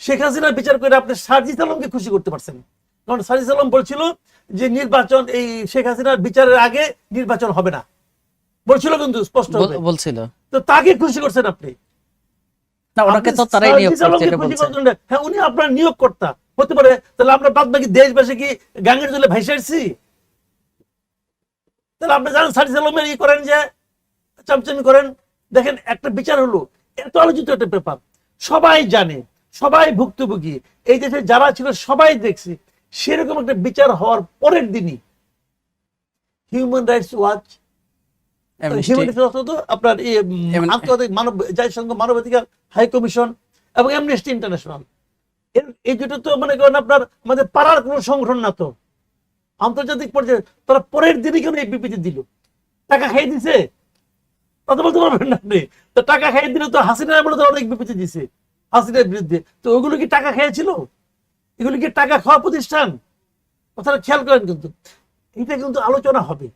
শেখ হাসিনার বিচার করে আপনি সার্জিস আলমকে খুশি করতে পারছেন। কারণ সার্জিস আলম বলছিল যে নির্বাচন এই শেখ হাসিনার বিচারের আগে নির্বাচন হবে না। বলছিল কিন্তু স্পষ্ট বলছিল। তো তাকে খুশি করছেন আপনি? না ওনাকে তো তারাই নিয়োগ করছে। হ্যাঁ উনি আপনার নিয়োগ হতে পারে তাহলে আমরা বাদ বাকি দেশবাসী কি গাঙ্গের জলে তাহলে আপনি জানেন সার্জিস আলমের ই করেন যে চামচামি করেন। দেখেন একটা বিচার হলো এত আলোচিত একটা ব্যাপার। সবাই জানে সবাই ভুক্তভোগী। এই দেশে যারা ছিল সবাই দেখছে। সেরকম একটা বিচার হওয়ার পরের দিনই human rights watch human rights watch তো আপনার এই, আন্তর্জাতিক মানব জাতিসংঘ মানবাধিকার হাই কমিশন এবং অ্যামনেস্টি ইন্টারন্যাশনাল এই দুটো তো মনে করেন আপনার আমাদের পাড়ার কোনো সংগঠন না তো। আন্তর্জাতিক পর্যায়ে তারা পরের দিনই কেন এই বিবৃতি দিল? টাকা খাইয়ে দিছে? কথা বলতে পারবেন না আপনি। তো টাকা খাইয়ে দিলে তো হাসিনার বলে তো অনেক বিবৃতি দিছে। হাসিনার বিরুদ্ধে। তো ওগুলো কি টাকা খেয়েছিল? এগুলো কি টাকা খাওয়া প্রতিষ্ঠান? কথাটা খেয়াল করেন কিন্তু। এটা কিন্তু আলোচনা হবে।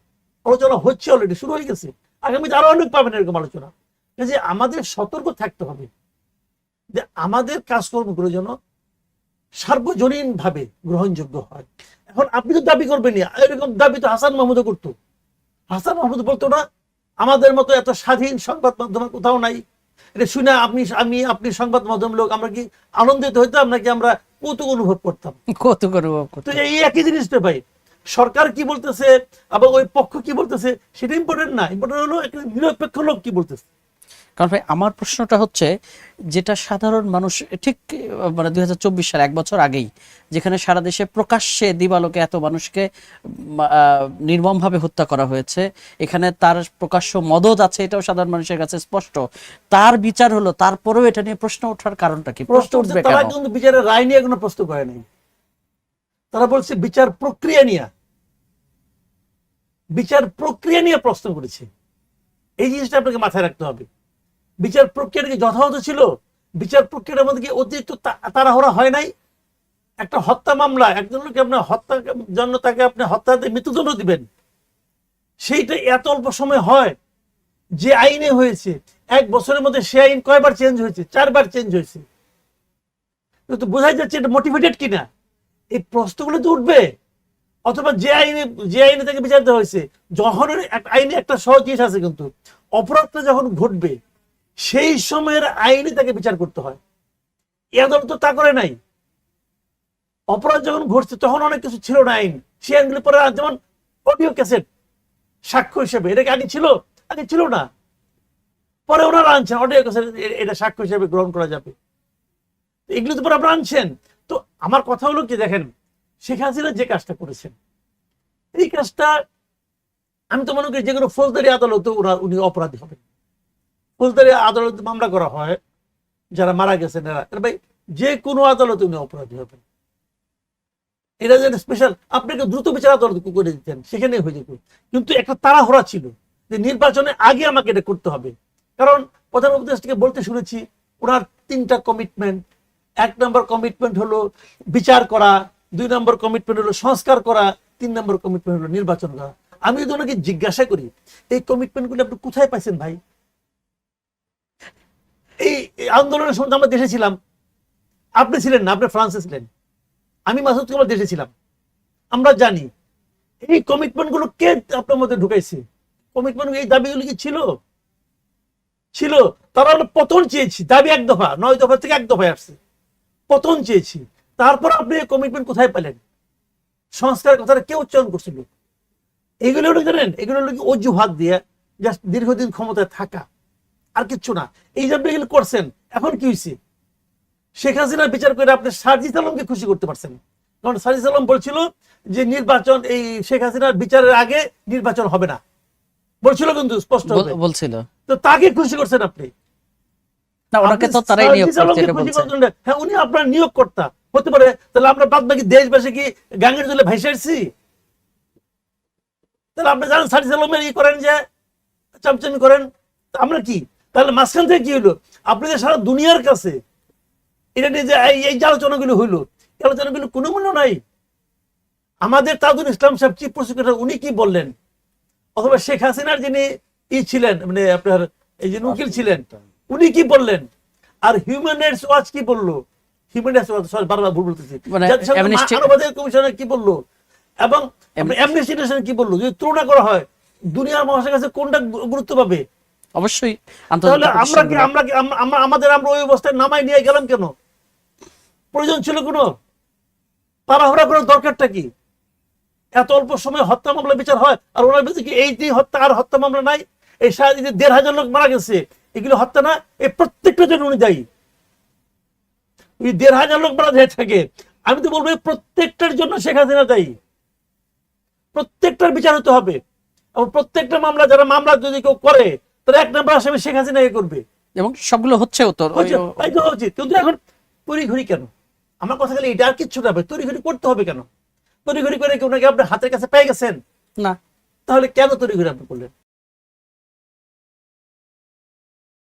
আলোচনা হচ্ছে অলরেডি শুরু হয়ে গেছে। আগামীতে আরও অনেক পাবেন এরকম আলোচনা। যে আমাদের সতর্ক থাকতে হবে যে আমাদের কাজকর্মগুলো যেন সার্বজনীন ভাবে গ্রহণযোগ্য হয়। এখন আপনি তো দাবি করবেন এরকম দাবি তো হাসান মাহমুদও করতো। হাসান মাহমুদ বলতো না, আমাদের মতো এত স্বাধীন সংবাদ মাধ্যম কোথাও নাই। এটা শুনে আপনি আমি আপনি সংবাদ মাধ্যম লোক আমরা কি আনন্দিত হইতাম নাকি আমরা কৌতুক অনুভব করতাম? কৌতুক অনুভব তো এই একই জিনিসটা ভাই সরকার কি বলতেছে আবার ওই পক্ষ কি বলতেছে সেটা ইম্পর্টেন্ট না ইম্পর্টেন্ট হলো একটা নিরপেক্ষ লোক কি বলতেছে। কারণ ভাই আমার প্রশ্নটা হচ্ছে যেটা সাধারণ মানুষ ঠিক মানে দুই সাল এক বছর আগেই যেখানে সারা দেশে প্রকাশ্যে দিবালোকে এত মানুষকে নির্মমভাবে হত্যা করা হয়েছে এখানে তার প্রকাশ্য মদত আছে এটাও সাধারণ মানুষের কাছে স্পষ্ট। তার বিচার হলো তারপরেও এটা নিয়ে প্রশ্ন ওঠার কারণটা কি? প্রশ্ন প্রশ্ন উঠবে তারা কিন্তু বিচারের রায় নিয়ে কোনো প্রশ্ন করে নাই। তারা বলছে বিচার প্রক্রিয়া নিয়ে। বিচার প্রক্রিয়া নিয়ে প্রশ্ন করেছে। এই জিনিসটা আপনাকে মাথায় রাখতে হবে। বিচার প্রক্রিয়াটা কি যথাযথ ছিল? বিচার প্রক্রিয়ার মধ্যে কি অতিরিক্ত তাড়াহুড়া হয় নাই? একটা হত্যা মামলা একজন লোককে আপনার হত্যা জন্য তাকে আপনি হত্যাতে মৃত্যুদণ্ড দিবেন। সেইটা এত অল্প সময় হয় যে আইনে হয়েছে। এক বছরের মধ্যে সে আইন কয়বার চেঞ্জ হয়েছে? চারবার চেঞ্জ হয়েছে। কিন্তু বোঝাই যাচ্ছে এটা মোটিভেটেড কিনা? এই প্রশ্নগুলো তো উঠবে। অথবা যে আইনে যে আইনে তাকে বিচার দেওয়া হয়েছে যখন আইনে একটা সহজ জিনিস আছে কিন্তু। অপরাধটা যখন ঘটবে সেই সময়ের আইনে তাকে বিচার করতে হয়। আদালত তো তা করে নাই। অপরাধ যখন ঘটছে, তখন অনেক কিছু ছিল না আইন। সেই আইনগুলি পরে যেমন অডিও ক্যাসেট, সাক্ষ্য হিসেবে। এটা কি আগে ছিল? আগে ছিল না। পরে ওনারা আনছেন, অডিও ক্যাসেট এটা সাক্ষ্য হিসেবে গ্রহণ করা যাবে। এগুলো তো পরে আপনারা আনছেন। তো আমার কথা হলো কি, দেখেন, শেখ হাসিনা যে কাজটা করেছেন, এই কাজটা, আমি তো মনে করি যে কোনো ফৌজদারি আদালতে ওরা, উনি অপরাধী হবেন। ফৌজদারি আদালতে মামলা করা হয়, যারা মারা গেছেন এরা। ভাই, যে কোনো আদালতে উনি অপরাধী হবেন। এটা যে স্পেশাল আপনাকে দ্রুত বিচার আদালত করে দিতেন? সেখানে হয়ে যেত। কিন্তু একটা তাড়াহুড়া ছিল যে নির্বাচনে আগে আমাকে এটা করতে হবে। কারণ প্রধান উপদেষ্টাকে বলতে শুনেছি, ওনার তিনটা কমিটমেন্ট এক নম্বর কমিটমেন্ট হলো বিচার করা, দুই নম্বর কমিটমেন্ট হলো সংস্কার করা, তিন নম্বর কমিটমেন্ট হলো নির্বাচন করা। আমি যদি ওনাকে জিজ্ঞাসা করি, এই কমিটমেন্টগুলো আপনি কোথায় পাইছেন ভাই? এই আন্দোলনের সময় আমরা দেশে ছিলাম। আপনি ছিলেন না, আপনি ফ্রান্সে ছিলেন। আমি মাসুদ কামাল দেশে ছিলাম। আমরা জানি, এই কমিটমেন্টগুলো কে আপনার মধ্যে ঢুকাইছে? কমিটমেন্ট এই দাবিগুলো কি ছিল? ছিল, তারা আমরা পতন চেয়েছি, দাবি এক দফা, নয় দফা থেকে এক দফায় আসছে। পতন চেয়েছি। তারপর আপনি কমিটমেন্ট কোথায় পেলেন? সংস্কারের কথাটা কে উচ্চারণ করছিল? এগুলো হলো জানেন? এগুলো হলো কি অজুহাত দিয়ে জাস্ট দীর্ঘদিন ক্ষমতায় থাকা। আর কিচ্ছু না। এই জন্য এগুলো করছেন এখন কি হয়েছে শেখ হাসিনার বিচার করে আপনি সার্জিস আলমকে খুশি করতে পারছেন কারণ সার্জিস আলম বলছিল যে নির্বাচন এই শেখ হাসিনার বিচারের আগে নির্বাচন হবে না। বলছিল কিন্তু স্পষ্ট বলছিল। তো তাকে খুশি করছেন আপনি? না ওনাকে তো তারাই নিয়োগ করছে এটা বলছে। হ্যাঁ উনি আপনার নিয়োগ কর্তা হতে পারে তাহলে আমরা বাদ বাকি দেশবাসী কি গাঙ্গের জলে ভাইসে আসছি? তাহলে আপনি জানেন সার্জিস আলমের ই করেন যে চামচামি করেন। আমরা কি? তাহলে মাঝখান থেকে কি হলো আপনি যে সারা দুনিয়ার কাছে এটা নিয়ে যে এই- যে আলোচনাগুলো হইল এই আলোচনাগুলো কোনো মূল্য নাই। আমাদের তাজুল ইসলাম সাহেব চিফ প্রসিকিউটর উনি কি বললেন? অথবা শেখ হাসিনার যিনি ই ছিলেন মানে আপনার এই যে উকিল ছিলেন উনি কি বললেন? আর হিউম্যান রাইটস ওয়াচ কি বলল? হিউম্যান রাইটস ওয়াচ সরি বারবার ভুল বলতেছি। মানে মানবাধিকার কমিশনের কি বলল? এবং অ্যামনেস্টি কি বলল? যদি তুলনা করা হয় দুনিয়ার মানুষের কাছে কোনটা গুরুত্ব পাবে? অবশ্যই আমরা কি আমরা কি আমরা- আমরা আমাদের আমরা ওই অবস্থায় নামাই নিয়ে গেলাম কেন? প্রয়োজন ছিল কোনো? তাড়াহুড়া করার দরকারটা কি? এত অল্প সময় হত্যা মামলা বিচার হয় আর ওনার কি এই যে হত্যা আর হত্যা মামলা নাই? এই সারা দেড় হাজার লোক মারা গেছে এগুলো হত্যা না? এই প্রত্যেকটা জন্য উনি দায়ী ওই দেড় হাজার লোক মারা যায় থাকে। আমি তো বলব প্রত্যেকটার জন্য শেখ হাসিনা দায়ী। প্রত্যেকটার বিচার হতে হবে। এবং প্রত্যেকটা মামলা যারা মামলা যদি কেউ করে তাহলে এক নম্বর আসামি শেখ হাসিনা করবে। এবং সবগুলো হচ্ছেও হচ্ছে, তাই তো উচিত কিন্তু এখন তড়িঘড়ি কেন? আমার কথা গেলে এটা আর কিচ্ছু না তড়িঘড়ি করতে হবে কেন? তড়িঘড়ি করে কেউ নাকি আপনার হাতের কাছে পেয়ে গেছেন? না। তাহলে কেন তড়িঘড়ি আপনি করলেন?